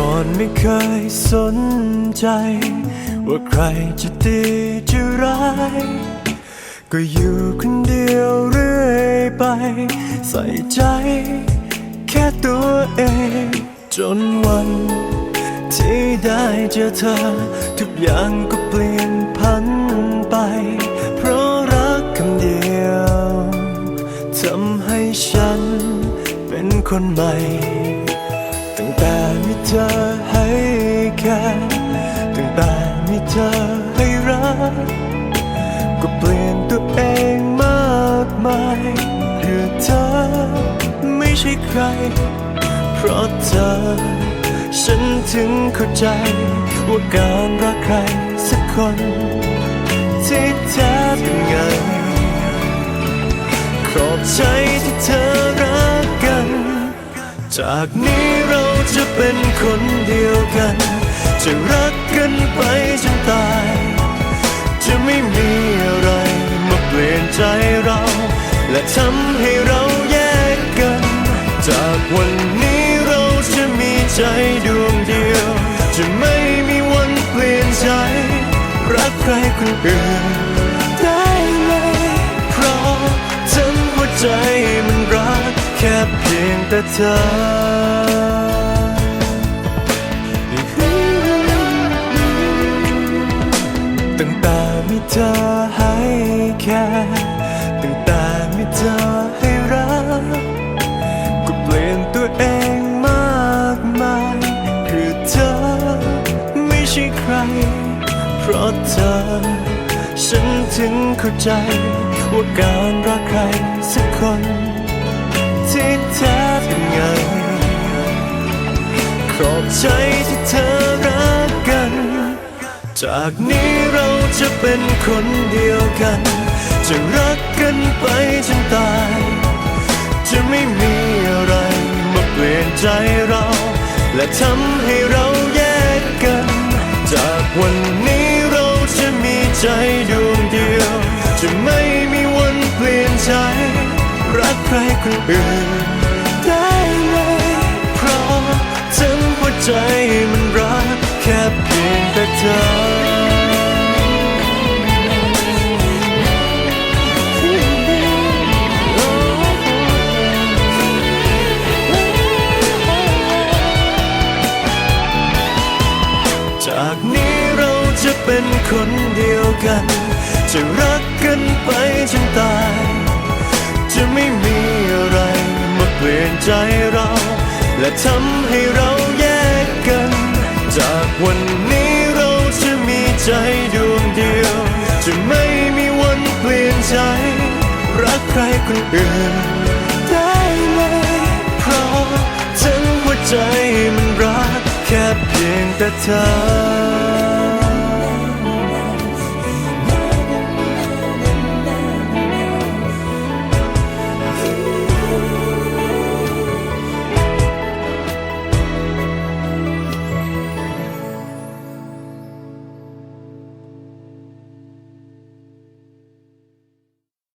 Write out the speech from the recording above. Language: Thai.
่อนไม่เคยสนใจ ว่าใครจะดีจะร้าย ก็อยู่คนเดียวเรื่อยไป ใส่ใจแค่ตัวเอง จนวัน ที่ได้เจอเธอ ทุกอย่างก็เปลี่ยนพันไป เพราะรักคำเดียวทำให้ฉันเป็นคนใหม่ เธอให้แค่ตั้งแต่มีเธอให้รัก ก็เปลี่ยนตัวเองมากมายเพื่อเธอไม่ใช่ใคร เพราะเธอ ฉันถึงเข้าใจว่าการรักใครสักคน จากนี้เราจะเป็นคนเดียวกัน จะรักกันไปจนตาย จะไม่มีอะไรมาเปลี่ยนใจเรา และทำให้เราแยกกัน จากวันนี้เราจะมีใจดวงเดียว จะไม่มีวันเปลี่ยนใจ รักใครคนอื่น แต่เธอตั้งแต่มีเธอให้แค่ตั้งแต่มีเธอให้รักก็เปลี่ยนตัวเองมากมายคือเธอไม่ใช่ใคร เพราะเธอ ฉันถึงเข้าใจว่าการรักใครสักคน ท้เป็นไงขอบใจที่เธอรักกัน จากนี้เราจะเป็นคนเดียวกัน จะรักกันไปจนตาย จะไม่มีอะไรมาเปลี่ยนใจเรา และทำให้เราแยกกัน จากวันนี้เราจะมีใจดวงเดียว จะไม่มีวันเปลี่ยนใจ รักใครคนอื่น ใจมันรักแค่เพียงแต่เธอจากนี้เราจะเป็นคนเดียวกัน จะรักกันไปจนตาย จะไม่มีอะไรมาเปลี่ยนใจเรา และทำให้เรา วันนี้เราจะมีใจดวงเดียว จะไม่มีวันเปลี่ยนใจ รักใครคนอื่นได้เลยเพราะทั้งหัวใจมันรักแค่เพียงแต่เธอ